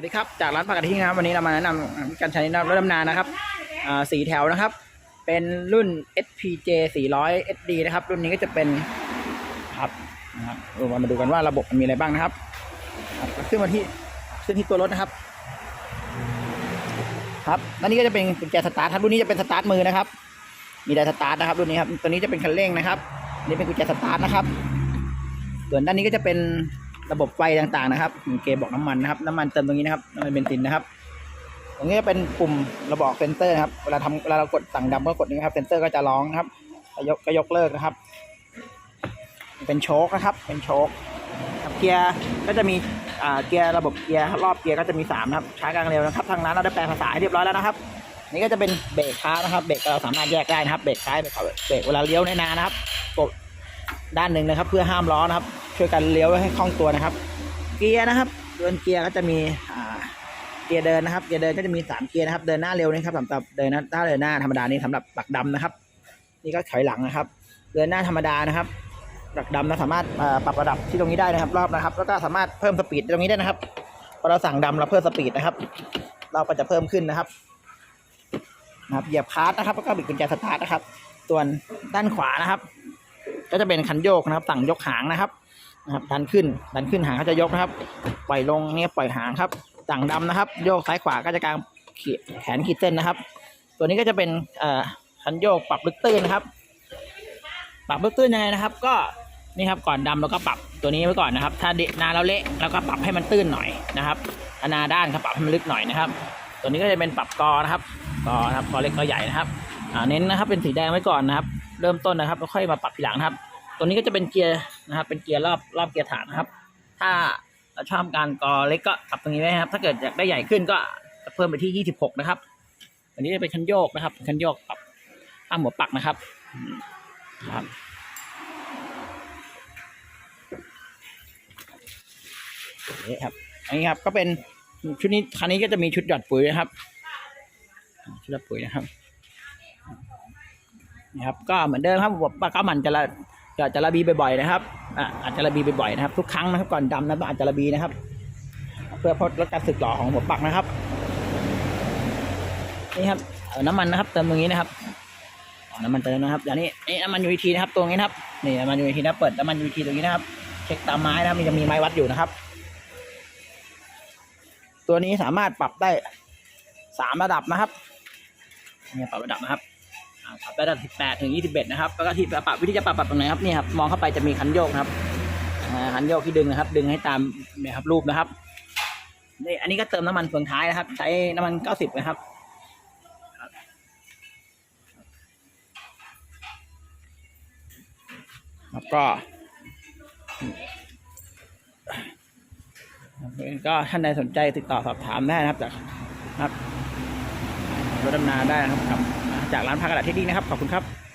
วัสดีครับจากร้านผักกะทินะครับวันนี้เรามาแนะนำการใช้รถดำนานะครับสีแถวนะครับ เป็นรุ่น SPJ 400 SD นะครับ รุ่นนี้ก็จะเป็นครับนะครับเรามาดูกันว่าระบบมันมีอะไรบ้างนะครับขึ้นมาที่ขึ้นที่ตัวรถนะครับ ครับอันนี้ก็จะเป็นกุญแจสตาร์ทครับรุ่นนี้จะเป็นสตาร์ทมือนะครับ มีไดสตาร์ทนะครับรุ่นนี้ครับตัวนี้จะเป็นคันเร่งนะครับนี่เป็นกุญแจสตาร์ทนะครับ ส่วนด้านนี้ก็จะเป็น ระบบไฟต่างๆนะครับมีเกบอกน้ำมันนะครับ น้ำมันเติมตรงนี้นะครับน้ำมันเบนซินนะครับ ตรงนี้จะเป็นปุ่มระบอกเซนเซอร์นะครับเวลาทำเวลาเรากดสั่งดำก็กดนี้ครับเซนเซอร์ก็จะร้องนะครับยกก็ยกเลิกนะครับ เป็นโชคนะครับ เป็นโชคคเกียร์ก็จะมีอ่าเกียร์ระบบเกียร์รอบเกียร์ก็จะมีสามนะครับช้ากลางเร็วนะครับทางร้านเราได้แปลภาษาให้เรียบร้อยแล้วนะครับ นี่ก็จะเป็นเบรกค้านะครับเบรกเราสามารถแยกได้นะครับเบรกซ้ายเบรกขวาเบรกเวลาเลี้ยวในนานะครับกดด้านหนึ่งนะครับ เพื่อห้ามล้อนะครับ ช่วยกันเลี้ยวให้คล่องตัวนะครับ เกียร์นะครับ เดินเกียร์ก็จะมีอ่าเกียร์เดินนะครับ เกียร์เดินก็จะมีสามเกียร์นะครับ เดินหน้าเร็วนะครับสำหรับเดินหน้าถ้าเดินหน้าธรรมดานี่สำหรับปักดำนะครับ นี่ก็ถอยหลังนะครับ เดินหน้าธรรมดานะครับปักดำนะสามารถปรับระดับที่ตรงนี้ได้นะครับรอบนะครับ แล้วก็สามารถเพิ่มสปีดตรงนี้ได้นะครับพอเราสั่งดำเราเพิ่มสปีดนะครับ เราก็จะเพิ่มขึ้นนะครับนะครับเหยียบคลัสนะครับแล้วก็บิดกุญแจสตาร์ทนะครับ ส่วนด้านขวานะครับ ก็จะเป็นคันโยกนะครับ สั่งยกหางนะครับ นะครับดันขึ้นดันขึ้นหางก็จะยกนะครับปล่อยลงเนี่ยปล่อยหางครับสั่งดำนะครับ โยกซ้ายขวาก็จะกางแขนขีดเส้นนะครับ ตัวนี้ก็จะเป็นเอ่อคันโยกปรับลึกตื้นนะครับ ปรับลึกตื้นยังไงนะครับ ก็นี่ครับก่อนดำเราก็ปรับตัวนี้ไว้ก่อนนะครับ ถ้าเดนาเราเละเราก็ปรับให้มันตื้นหน่อยนะครับอนาด้านครับปรับให้มันลึกหน่อยนะครับ ตัวนี้ก็จะเป็นปรับกอนะครับกอนะครับกอเล็กกอใหญ่นะครับอ่าเน้นนะครับเป็นสีแดงไว้ก่อนนะครับ เริ่มต้นนะครับแล้วค่อยมาปรับทีหลังนะครับ ตัวนี้ก็จะเป็นเกียร์นะครับ เป็นเกียร์รอบรอบเกียร์ฐานนะครับ ถ้าเราชอบการกอเล็กก็ปรับตรงนี้ไว้ครับ ถ้าเกิดอยากได้ใหญ่ขึ้นก็เพิ่มไปที่ 26 นะครับ อันนี้จะเป็นคันโยกนะครับ คันโยกปรับข้ามหัวปักนะครับ ครับนี่ครับ อันนี้ครับก็เป็นชุดนี้คันนี้ก็จะมีชุดหยอดปุ๋ยนะครับ ชุดหยอดปุ๋ยนะครับนี่ครับ ก็เหมือนเดิมครับปากก้ามันจะละ จะจะระบีบ่อยๆนะครับอะอาจจะระบีบ่อยๆนะครับ ทุกครั้งนะครับก่อนดำนะองอาจจะระบีนะครับ เพื่อพลดการสึกหรอของหัวปักนะครับนี่ครับเอาน้ำมันนะครับเติมตรงนี้นะครับน้ำมันเติมนะครับอย่างนี้นี่น้ำมันยูทีนะครับตรงนี้นะครับนี่น้ำมันยูทีนะเปิดน้ำมันยูทีตรงนี้นะครับ เช็คตามไม้นะมันจะมีไม้วัดอยู่นะครับ ตัวนี้สามารถปรับได้สามระดับนะครับนี่ปรับระดับนะครับ ปรับระดับสิบแปดถึงยี่สิบเอ็ดนะครับ แล้วก็ที่ปรับวิธีจะปรับปรับตรงไหนครับนี่ครับ มองเข้าไปจะมีคันโยกนะครับคันโยกที่ดึงนะครับ ดึงให้ตามนี่ยครับรูปนะครับนี่อันนี้ก็เติมน้ำมันเฟืองท้ายนะครับ ใช้น้ำมันเก้าสิบนะครับแล้วก็ก็ท่านใดสนใจติดต่อสอบถามได้นะครับจากครับรถดำนาได้นะครับ จากร้านพักกระดาษที่ดีนะครับ ขอบคุณครับ